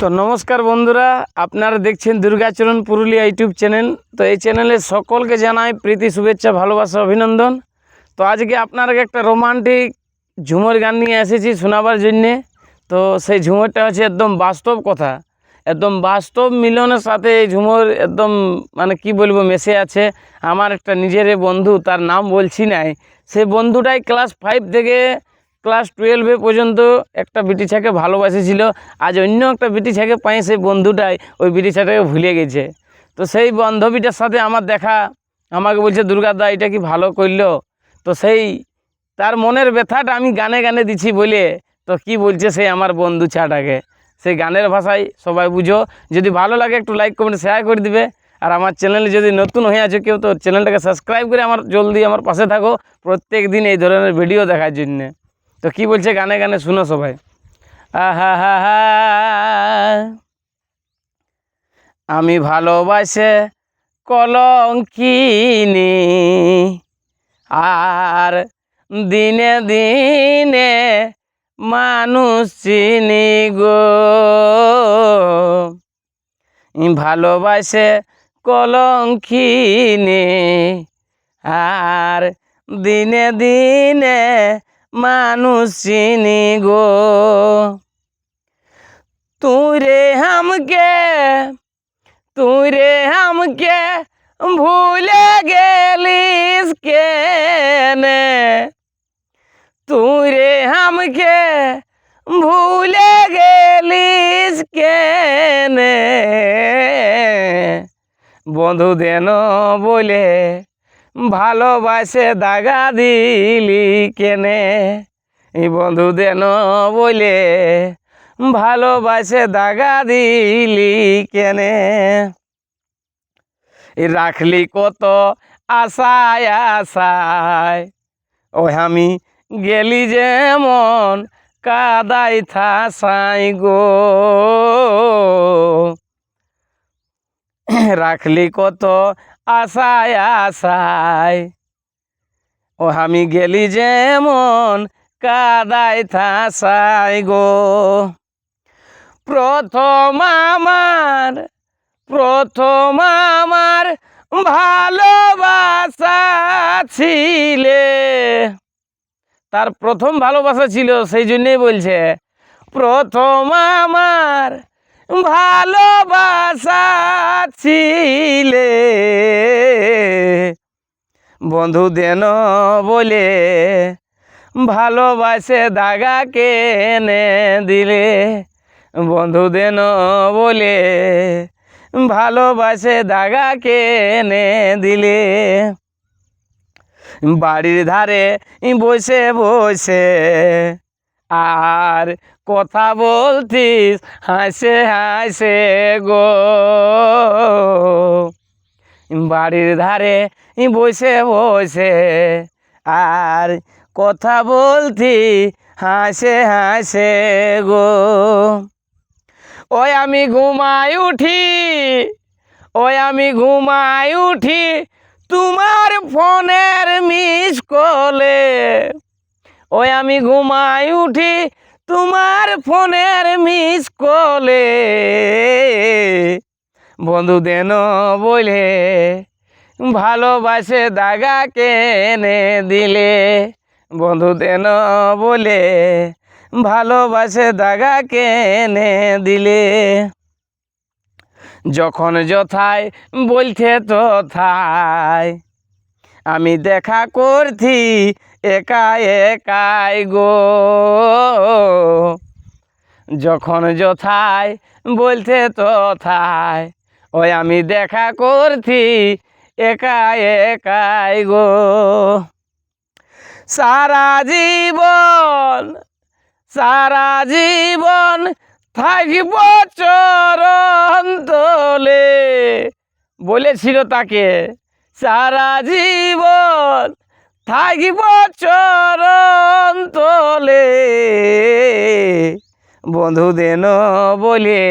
তো নমস্কার বন্ধুরা, আপনারা দেখছেন দুর্গাচরণ পুরুলিয়া ইউটিউব চ্যানেল। তো এই চ্যানেলে সকলকে জানাই প্রীতি, শুভেচ্ছা, ভালোবাসা, অভিনন্দন। তো আজকে আপনাকে একটা রোমান্টিক ঝুমর গান নিয়ে এসেছি শোনাবার জন্যে। তো সেই ঝুমরটা হচ্ছে একদম বাস্তব কথা। একদম বাস্তব মিলনের সাথে এই ঝুমর একদম মানে কি বলব, মেশে আছে। আমার একটা নিজের বন্ধু, তার নাম বলছি নাই। সে বন্ধুটাই ক্লাস ফাইভ থেকে ক্লাস টুয়েলভে পর্যন্ত একটা বিটি ছাকে ভালোবাসেছিল। আজ অন্য একটা বিটি ছাকে পাই সেই বন্ধুটাই, ওই বিটি ছাটাকে ভুলে গেছে। তো সেই বান্ধবীটার সাথে আমার দেখা, আমাকে বলছে দুর্গাদা এটা কি ভালো করল? তো সেই, তার মনের ব্যথাটা আমি গানে গানে দিছি বলে, তো কি বলছে সেই আমার বন্ধু ছাটাকে? সেই গানের ভাষায় সবাই বুঝো। যদি ভালো লাগে একটু লাইক, কমেন্ট, শেয়ার করে দিবে। আর আমার চ্যানেলে যদি নতুন হয়ে আছে কেউ, তো চ্যানেলটাকে সাবস্ক্রাইব করে আমার জলদি আমার পাশে থাকো প্রত্যেক দিন এই ধরনের ভিডিও দেখার জন্যে। তো কি বলছে গানে গানে শুনো সবাই। আহা, হা হা। আমি ভালোবাসে কলঙ্কিনি। আর দিনে দিনে মানুষ চিনি গো। ভালোবাসে কলঙ্কিনি। আর দিনে দিনে মানুষ চিনি গো। তুই রে হামকে তুই রে হামকে ভুলে গেলিস কেনে? তুই রে হামকে ভুলে গেলিস কেনে? বন্ধু দেন বলে ভালোবাসে দাগা দিলি কেনে? বন্ধু দেন বলে ভালোবাসে দাগা দিলি কেনে? রাখলি কত আশায় আশায় ও আমি গেলি যেমন কাদাই থাসাই গো। রাখলি কত আশায় আশায়। ও, আমি গেলি যেমন কাদাই থাসাই গো। প্রথম আমার প্রথম আমার ভালোবাসা ছিলে। তার প্রথম ভালোবাসা ছিল, সেই জন্যই বলছে, প্রথম আমার ভালোবাসা ছিলে। বন্ধু দেন বলে ভালোবাসে দাগা কেনে দিলে। বন্ধু দেন বলে ভালোবাসে দাগা কেনে দিলে। বাড়ির ধারে বসে বসে আর কথা বলতিস, হাসে হাসে গো। বাড়ির ধারে বসে বসে আর কথা বলতি, হাসে হাসে গো। ওই আমি ঘুমাই উঠি, ওই আমি ঘুমাই উঠি তোমার ফোনের মিস কলে। ওই আমি ঘুমাই উঠি তোমার ফোনের মিস কলে। বন্ধু দেন বলে ভালোবাসে দাগা কেনে দিলে। বন্ধু দেন বলে ভালোবাসে দাগা কেনে দিলে। যখন যথায় বলছে তথায়, আমি দেখা করছি একা একাই গো। যখন যথায় বলছে তথায় ওই আমি দেখা করছি একা একাই গো। সারা জীবন সারা জীবন থাকব চরণ তলে বলেছিল তাকে। সারা জীবন থাকব চরণ তলে বন্ধু দেন বলে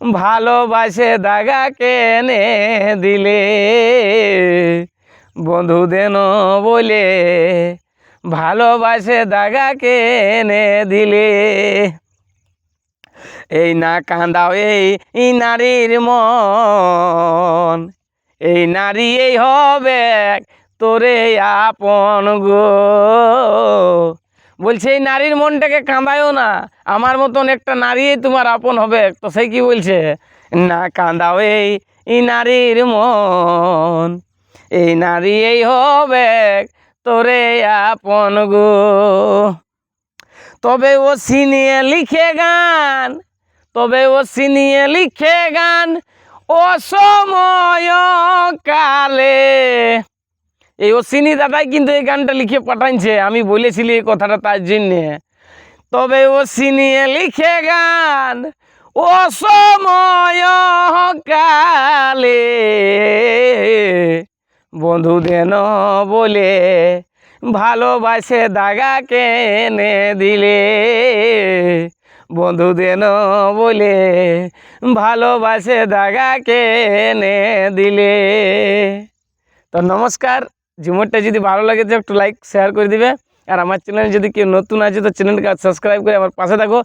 ভালোবাসে দাগা কেনে দিলে? বন্ধু দেন বলে, ভালোবাসে দাগা কেনে দিলে? এই না কান্দাও এই নারীর মন, এই নারী এই হবে তোরে আপন গো। বলছে, এই নারীর মনটাকে কাঁদায়ও না। আমার মতন একটা নারী তোমার আপন হবে। তো সেই কি বলছে? না কাঁদাও এই নারীর মন, এই নারী এই হবে তোরে আপন গো। তবে ও সিনিয়ে লিখে গান, তবে ও সিনিয়ে লিখে গান ও সময় কালে। এই অশ্বিনী দাদাই কিন্তু এই গানটা লিখে পাঠাইছে, আমি বলেছিলি এই কথাটা তার জন্যে। তবে সিনিয়ে লিখে গান, ও সময় কালে বন্ধু দেন বলে, ভালোবাসে দাগা কেনে দিলে। বন্ধু দেন বলে, ভালোবাসে দাগা কেনে দিলে। তো নমস্কার। ঝুমুরটা যদি ভালো লাগে তো একটু লাইক শেয়ার করে দিবে। আর আমার চ্যানেলে যদি কেউ নতুন আছে, তো চ্যানেলকে সাবস্ক্রাইব করে আমার পাশে থাকো।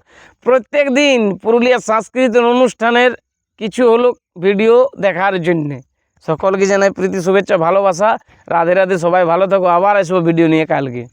প্রত্যেক দিন পুরুলিয়ার সাংস্কৃতিক অনুষ্ঠানের কিছু হলো ভিডিও দেখার জন্যে। সকলকে জানাই প্রীতি, শুভেচ্ছা, ভালোবাসা। রাধে রাধে, সবাই ভালো থাকো। আবার আসব ভিডিও নিয়ে কালকে।